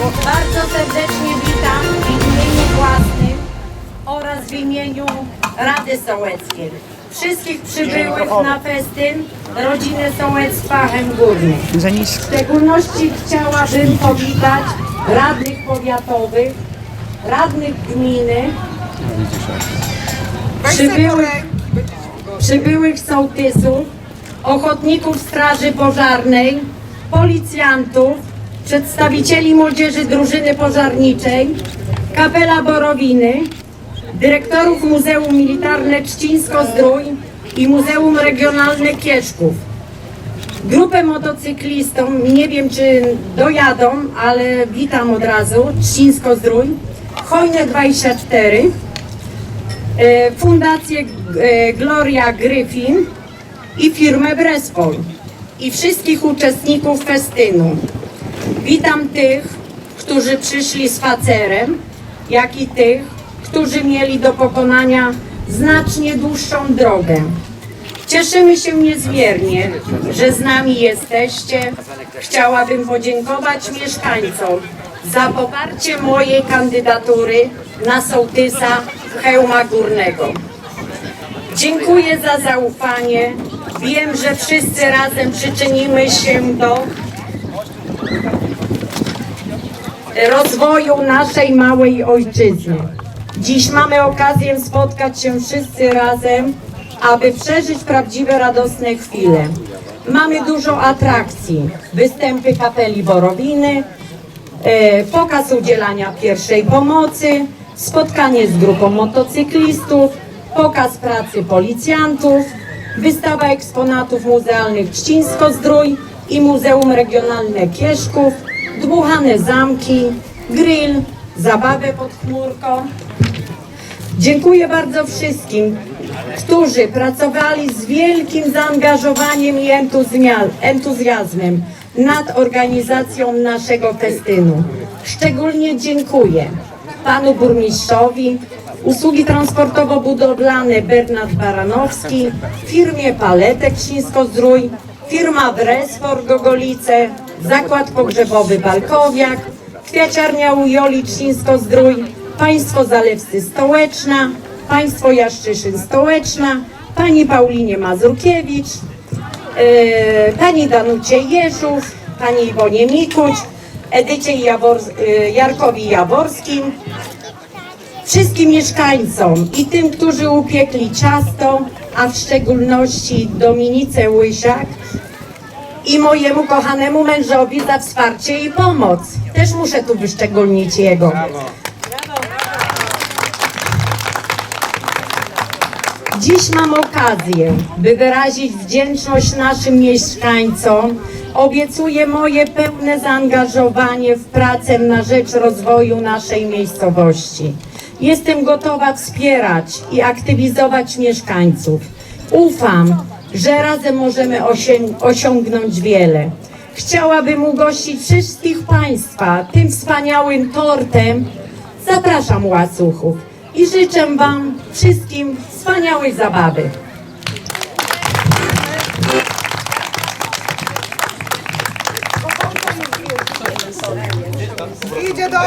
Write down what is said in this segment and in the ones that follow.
Bardzo serdecznie witam w imieniu własnym oraz w imieniu Rady Sołeckiej. Wszystkich przybyłych na festyn rodziny Sołectwa Chęgórnych. Za W szczególności chciałabym powitać radnych powiatowych, radnych gminy, przybyłych, przybyłych sołtysów, ochotników Straży Pożarnej, policjantów, przedstawicieli młodzieży drużyny pożarniczej, kapela Borowiny, dyrektorów Muzeum Militarne Trzcińsko-Zdrój i Muzeum Regionalne Kieszków. Grupę motocyklistą, nie wiem czy dojadą, ale witam od razu, Trzcińsko-Zdrój, Hojne 24, e, Fundację e, Gloria Gryfin i firmę Brespol i wszystkich uczestników festynu. Witam tych, którzy przyszli spacerem, jak i tych, którzy mieli do pokonania znacznie dłuższą drogę. Cieszymy się niezmiernie, że z nami jesteście. Chciałabym podziękować mieszkańcom za poparcie mojej kandydatury na sołtysa Chełma Górnego. Dziękuję za zaufanie. Wiem, że wszyscy razem przyczynimy się do rozwoju naszej małej ojczyzny. Dziś mamy okazję spotkać się wszyscy razem, aby przeżyć prawdziwe radosne chwile. Mamy dużo atrakcji, występy kapeli Borowiny, e, pokaz udzielania pierwszej pomocy, spotkanie z grupą motocyklistów, pokaz pracy policjantów, wystawa eksponatów muzealnych Trzcińsko-Zdrój i Muzeum Regionalne Kieszków, dmuchane zamki, grill, zabawę pod chmurką. Dziękuję bardzo wszystkim, którzy pracowali z wielkim zaangażowaniem i entuzjazm- entuzjazmem nad organizacją naszego festynu. Szczególnie dziękuję panu burmistrzowi, usługi transportowo-budowlane Bernard Baranowski, firmie Paletek Ślińsko-Zdrój, firma Brespor Gogolice, Zakład Pogrzebowy Balkowiak, Kwiaciarnia u Joli Trzcińsko-Zdrój, Państwo Zalewscy Stołeczna, Państwo Jaszczyszyn Stołeczna, Pani Paulinie Mazurkiewicz, e, Pani Danucie Jeżów, Pani Iwonie Mikuć, Edycie e, Jarkowi Jaworskim, wszystkim mieszkańcom i tym, którzy upiekli ciasto, a w szczególności Dominice Łysiak i mojemu kochanemu mężowi za wsparcie i pomoc. Też muszę tu wyszczególnić jego. Dziś mam okazję, by wyrazić wdzięczność naszym mieszkańcom. Obiecuję moje pełne zaangażowanie w pracę na rzecz rozwoju naszej miejscowości. Jestem gotowa wspierać i aktywizować mieszkańców. Ufam, że razem możemy osią- osiągnąć wiele. Chciałabym ugościć wszystkich Państwa tym wspaniałym tortem. Zapraszam łasuchów i życzę Wam wszystkim wspaniałej zabawy. Idzie do...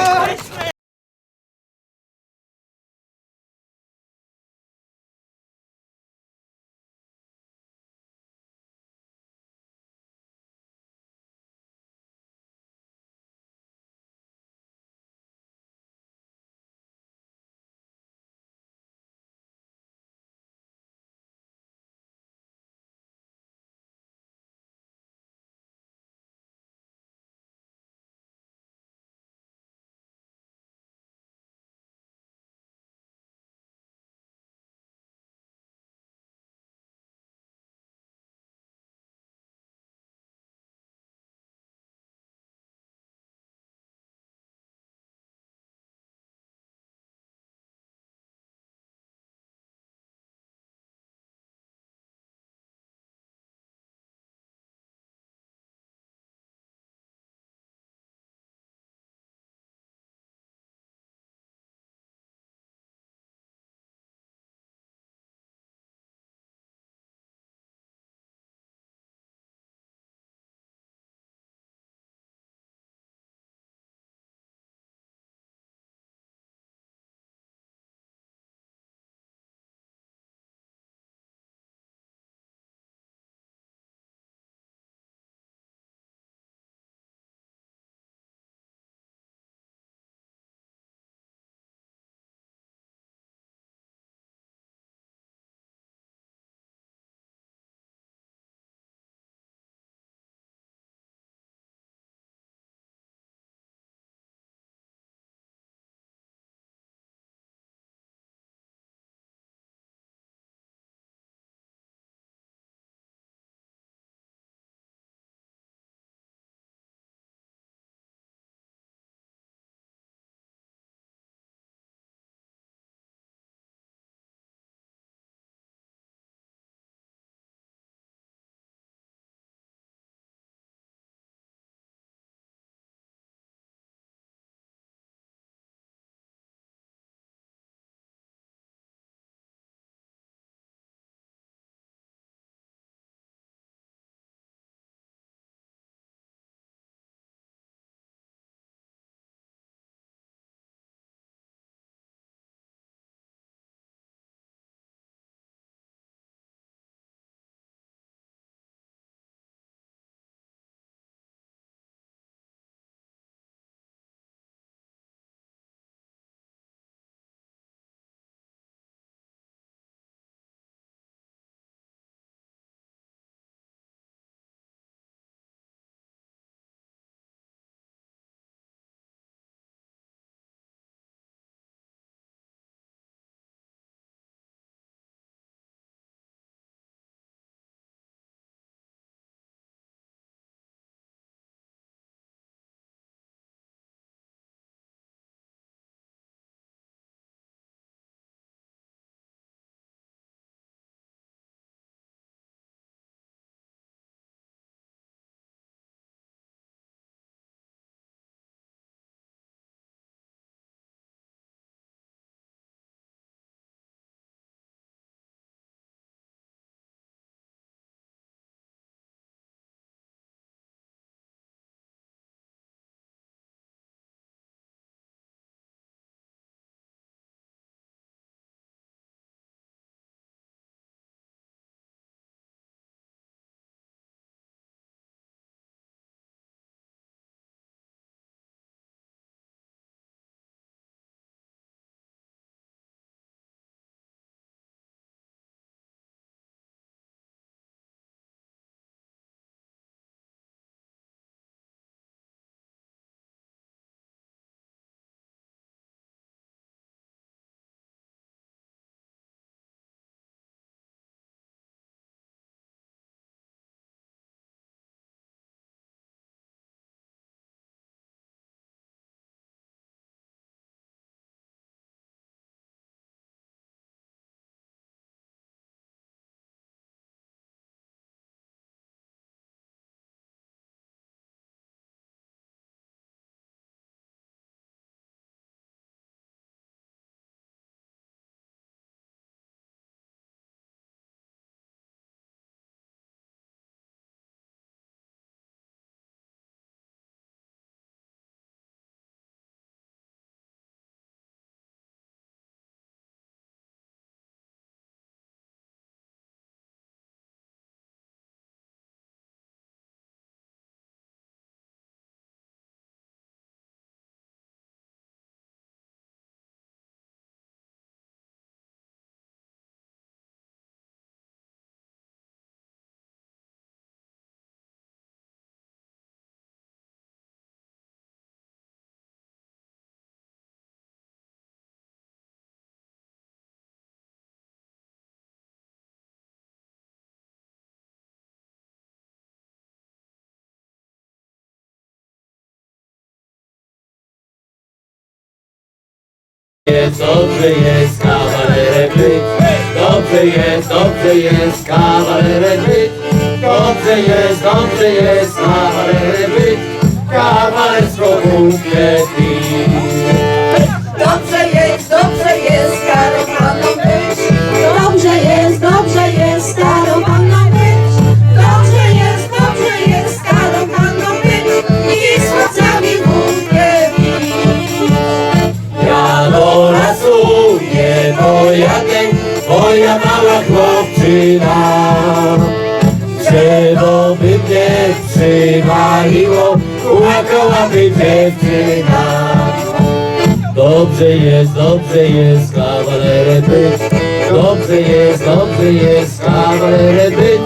jest, dobrze jest kawalerem być. Dobrze jest, dobrze jest kawalerem być. Dobrze jest, dobrze jest kawalerem być. Kawalerską wódkę pić. Dobrze jest, dobrze jest starą Dobrze jest, dobrze jest kawalerem być. Dobrze jest, dobrze jest kawalerem być.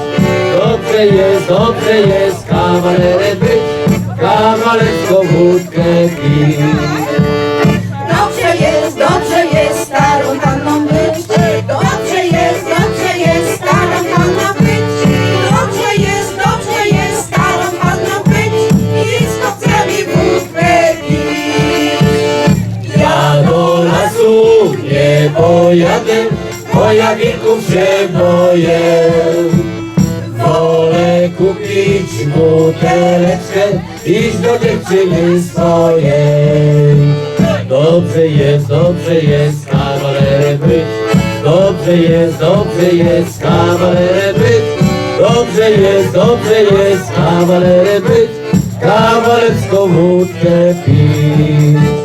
Dobrze jest, dobrze jest kawalerem być. Kawalerską wódkę pić. Dziewczyny swojej. Dobrze jest, dobrze jest kawalerem być. Dobrze jest, dobrze jest kawalerem być. Dobrze jest, dobrze jest kawalerem być. Kawalerską wódkę pić.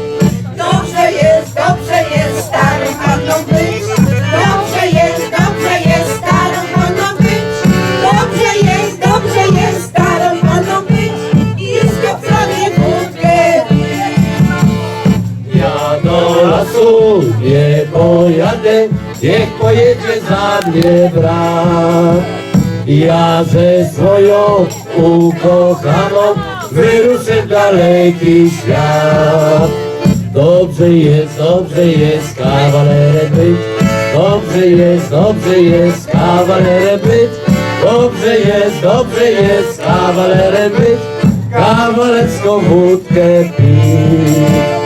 Nie pojadę, niech pojedzie za mnie brat. Ja ze swoją ukochaną wyruszę w daleki świat. Dobrze jest, dobrze jest kawalerem być. Dobrze jest, dobrze jest kawalerem być. Dobrze jest, dobrze jest kawalerem być. Kawalerską wódkę pić.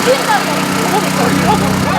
ってんだもん。